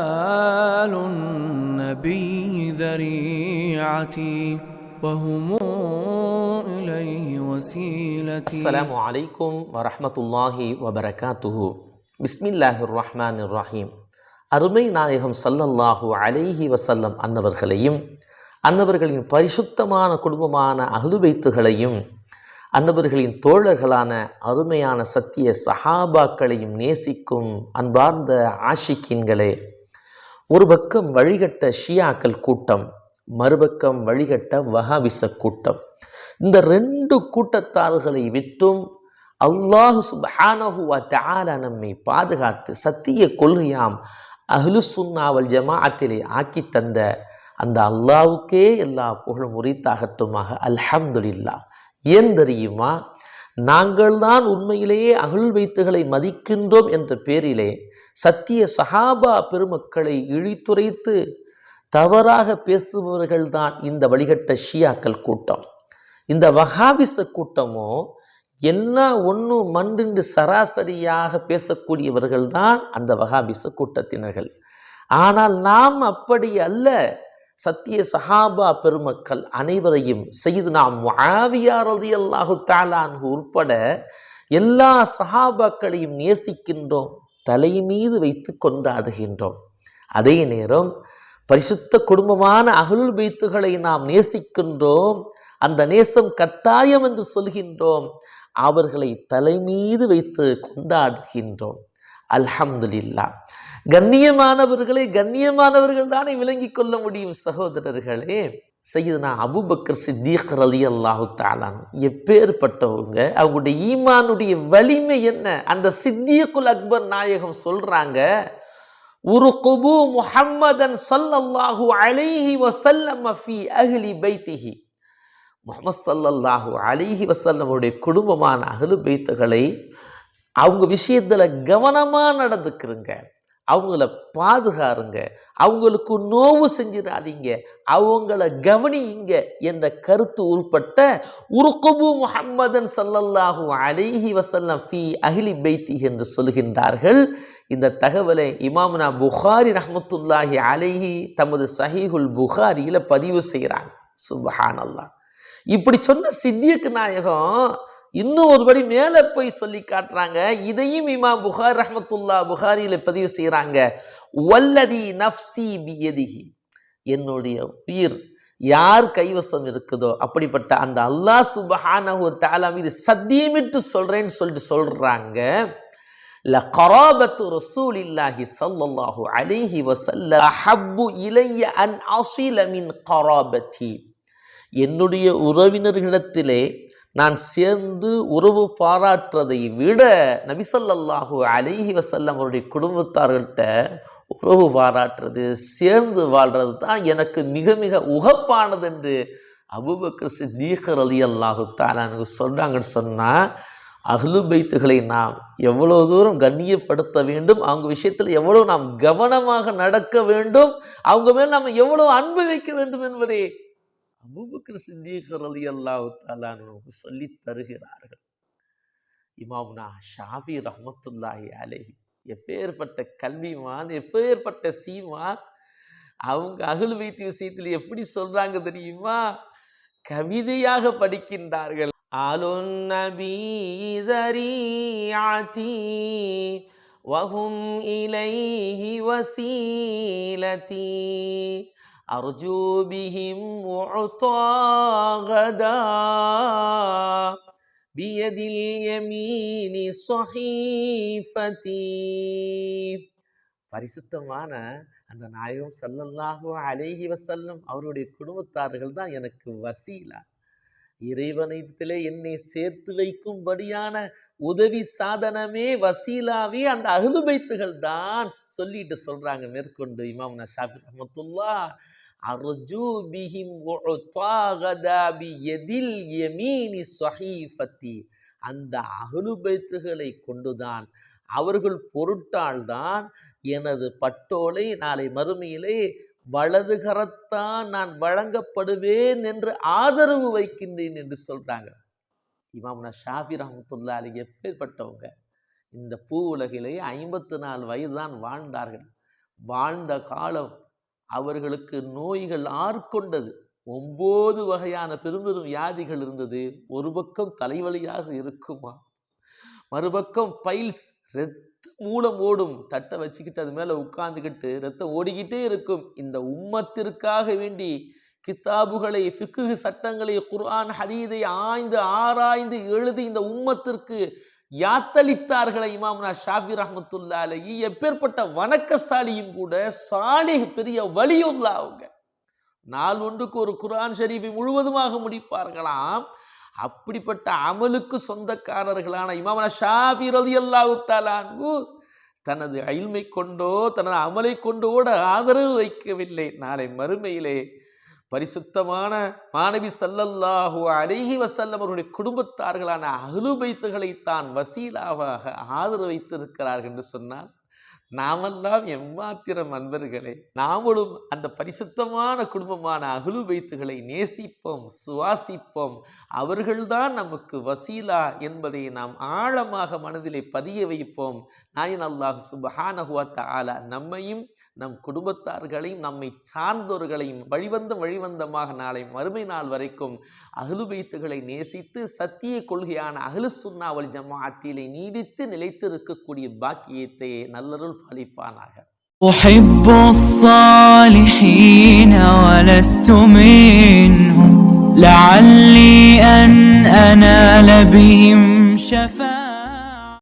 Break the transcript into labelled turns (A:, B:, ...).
A: آل النبي ذريعتي وهم إليه وسيلتي
B: அஸ்ஸலாமு அலைக்கும் வரஹ்மத்துல்லாஹி வபரகாத்துஹு பிஸ்மில்லாஹிர் ரஹ்மானிர் ரஹீம் அருமை நாயகம் ஸல்லல்லாஹு அலைஹி வஸல்லம் அன்னவர்களையும் அன்னவர்களின் பரிசுத்தமான குடும்பமான அஹ்லுபைத்துகளையும் அன்னவர்களின் தோழர்களான அருமையான சத்திய சஹாபாக்களையும் நேசிக்கும் அன்பார்ந்த ஆஷிக்கின்களே ஒரு பக்கம் வழிகட்ட ஷியாக்கள் கூட்டம் மறுபக்கம் வழிகட்ட வஹாபிச கூட்டம். இந்த ரெண்டு கூட்டத்தார்களை விட்டும் அல்லாஹு சுபஹானஹுவா வ நம்மை பாதுகாத்து சத்திய கொள்கையாம் அஹ்லு சுன்னாவல் ஜமாஅத்திலே ஆக்கி தந்த அந்த அல்லாவுக்கே எல்லா புகழும் உரித்தாகட்டுமாக. அல்ஹம்துலில்லா ஏன் தெரியுமா? நாங்கள் தான் உண்மையிலேயே அகழ் வைத்துகளை மதிக்கின்றோம் என்ற பேரிலே சத்திய சஹாபா பெருமக்களை இழித்துரைத்து தவறாக பேசுபவர்கள்தான் இந்த வழிகட்ட ஷியாக்கள் கூட்டம். இந்த வஹாபிச கூட்டமோ எல்லாம் ஒன்று மண்டின்று சராசரியாக பேசக்கூடியவர்கள் தான் அந்த வஹாபிச கூட்டத்தினர்கள். ஆனால் நாம் அப்படி அல்ல. சத்திய சஹாபா பெருமக்கள் அனைவரையும் செய்து நாம் முஆவியாரதி அல்லாஹு தாலான்கு உட்பட எல்லா சஹாபாக்களையும் நேசிக்கின்றோம் தலை மீது வைத்து கொண்டாடுகின்றோம். அதே நேரம் பரிசுத்த குடும்பமான அகல் பைத்துகளை நாம் நேசிக்கின்றோம் அந்த நேசம் கட்டாயம் என்று சொல்கின்றோம் அவர்களை தலைமீது வைத்து கொண்டாடுகின்றோம். அல்ஹம்துலில்லா கண்ணியமானவர்களை கண்ணியமானவர்கள் தானே விளங்கிக் கொள்ள முடியும் சகோதரர்களே. செய்யுதுனா அபுபக்கர் சித்தீக் அலி அல்லாஹு தாலான் எப்பேற்பட்டவங்க அவங்களுடைய ஈமானுடைய வலிமை என்ன? அந்த சித்தியக்குல் அக்பர் நாயகம் சொல்றாங்க உருகுபு முஹம்மதன் சல்லல்லாஹு அலைஹி வசல்லம் ஃபி அஹ்லி பைத்திஹி. முகமது சல்லல்லாஹு அலைஹி வசல்லமுடைய குடும்பமான அகலு பைத்துகளை அவங்க விஷயத்தில் கவனமாக நடந்துக்கிறங்க அவங்கள பாதுகாருங்க. அவங்களுக்கு நோவு செஞ்சிடாதீங்க. அவங்கள கவனியுங்க என்ற கருத்து உள்பட்ட உருக்குபு முஹம்மதன் சல்லல்லாஹு அலைஹி வசல்லம் ஃபி அகிலி பைத்தி என்று சொல்கின்றார்கள். இந்த தகவலை இமாமுனா புகாரி ரஹமத்துல்லாஹி அலைஹி தமது சஹீஹுல் புகாரியில் பதிவு செய்கிறாங்க சுபஹான் அல்லாஹ் இப்படி சொன்ன சித்தியக்கு நாயகம் இன்னும் ஒருபடி மேலே போய் சொல்லி காட்டுறாங்க. இதையும் இமா புகார் ரஹமத்துல்லா புகாரியில் பதிவு செய்கிறாங்க வல்லதி நஃப்சி பியதிஹி. என்னுடைய உயிர் யார் கைவசம் இருக்குதோ அப்படிப்பட்ட அந்த அல்லாஹ் சுபஹானஹு தாலா மீது சத்தியமிட்டு சொல்கிறேன்னு சொல்லிட்டு சொல்கிறாங்க ல கராபத்து ரசூல் இல்லாஹி சல்லாஹு அலிஹி வசல்ல ஹப்பு இளைய அன் அசில மின் கராபத்தி. என்னுடைய உறவினர்களிடத்திலே நான் சேர்ந்து உறவு பாராட்டுறதை விட நபிசல்லாஹு அலிஹி வசல்லம் அவருடைய குடும்பத்தார்கள்ட்ட உறவு பாராட்டுறது சேர்ந்து வாழ்றது தான் எனக்கு மிக மிக உகப்பானது என்று அபுபக்கர் சித்தீகர் அலி அல்லாஹு தாலானுக்கு சொல்கிறாங்கன்னு சொன்னால் அகலு பைத்துகளை நாம் எவ்வளோ தூரம் கண்ணியப்படுத்த வேண்டும் அவங்க விஷயத்தில் எவ்வளோ நாம் கவனமாக நடக்க வேண்டும் அவங்க மேல் நாம் எவ்வளோ அன்பு வைக்க வேண்டும் என்பதே அபுபக்கர் சித்திகர் அலி அல்லாஹு தாலானுக்கு சொல்லி தருகிறார்கள். இமாம்னா ஷாஃபி ரஹமத்துல்லாஹி அலேஹி எப்பேற்பட்ட கல்விமான் எப்பேற்பட்ட சீமான் அவங்க அகல் வைத்திய விஷயத்தில் எப்படி சொல்றாங்க தெரியுமா? கவிதையாக படிக்கின்றார்கள். ஆலொன்னபீசரியாட்டி வகும் இலை வசீலத்தி أرجو بهم معطى غدا بيد اليمين صحيفتي பரிசுத்தமான அந்த நாயகம் சல்லல்லாஹு அலைஹி வசல்லம் அவருடைய குடும்பத்தார்கள் தான் எனக்கு வசீலா இறைவனிடத்திலே என்னை சேர்த்து வைக்கும்படியான உதவி சாதனமே வசீலாவே அந்த அகுலுபைத்துகள் தான் சொல்லிட்டு சொல்றாங்க மேற்கொண்டு இமாம் ஷாஃபி ரஹமத்துல்லா அர்ஜு பிஹிம் எதில் பியதில் யமீனி ஸஹீஃபத்தி அந்த அகலுபைத்துகளை கொண்டுதான் அவர்கள் பொருட்டால்தான் எனது பட்டோலை நாளை மறுமையிலே வலது கரத்தான் நான் வழங்கப்படுவேன் என்று ஆதரவு வைக்கின்றேன் என்று சொல்கிறாங்க இமாம்னா ஷாஃபி ரஹமத்துல்லா அலி எப்பேற்பட்டவங்க? இந்த பூ உலகிலே ஐம்பத்து நாலு வயதுதான் வாழ்ந்தார்கள். வாழ்ந்த காலம் அவர்களுக்கு நோய்கள் ஆட்கொண்டது ஒம்பது வகையான பெரும் பெரும் வியாதிகள் இருந்தது. ஒரு பக்கம் தலைவலியாக இருக்குமா? மறுபக்கம் பைல்ஸ் ரத்த மூலம் ஓடும். தட்டை வச்சுக்கிட்டு அது மேலே உட்காந்துக்கிட்டு ரத்தம் ஓடிக்கிட்டே இருக்கும். இந்த உம்மத்திற்காக வேண்டி கித்தாபுகளை ஃபிக்கு சட்டங்களை குர்ஆன் ஹரீதை ஆய்ந்து ஆராய்ந்து எழுதி இந்த உம்மத்திற்கு யாத்தளித்தார்களே இமாம்னா ஷாஃபி ரஹமத்துல்லா அலைஹி? எப்பேற்பட்ட வணக்கசாலியும் கூட சாலிஹ் பெரிய வலியுல்லா அவங்க. நாள் ஒன்றுக்கு ஒரு குரான் ஷரீஃபை முழுவதுமாக முடிப்பார்களாம். அப்படிப்பட்ட அமலுக்கு சொந்தக்காரர்களான இமாமனா ஷாஃபி ரதி தஆலாஹு தனது அயில்மை கொண்டோ தனது அமலை கொண்டோட ஆதரவு வைக்கவில்லை. நாளை மறுமையிலே பரிசுத்தமான மாணவி சல்லல்லாஹு அலைஹி வசல்லம் அவருடைய குடும்பத்தார்களான அஹ்லு பைத்துகளை தான் வசீலாவாக ஆதரவு வைத்திருக்கிறார்கள் என்று சொன்னால் நாமெல்லாம் எம்மாத்திரம் அன்பர்களே நாமளும் அந்த பரிசுத்தமான குடும்பமான அகலு வைத்துகளை நேசிப்போம் சுவாசிப்போம். அவர்கள்தான் நமக்கு வசீலா என்பதை நாம் ஆழமாக மனதிலே பதிய வைப்போம். நாயன் அல்லாஹ் சுபஹானஹுவத்த ஆலா நம்மையும் நம் குடும்பத்தார்களையும் நம்மை சார்ந்தோர்களையும் வழிவந்த வழிவந்தமாக நாளை மறுமை நாள் வரைக்கும் அகலு வைத்துகளை நேசித்து சத்திய கொள்கையான அகலு சுன்னாவல் ஜமாஅத்திலே நீடித்து நிலைத்திருக்கக்கூடிய பாக்கியத்தை நல்லருள் خليفانها
A: أحب الصالحين ولست منهم. لعلي أن أنال بهم شفاعة.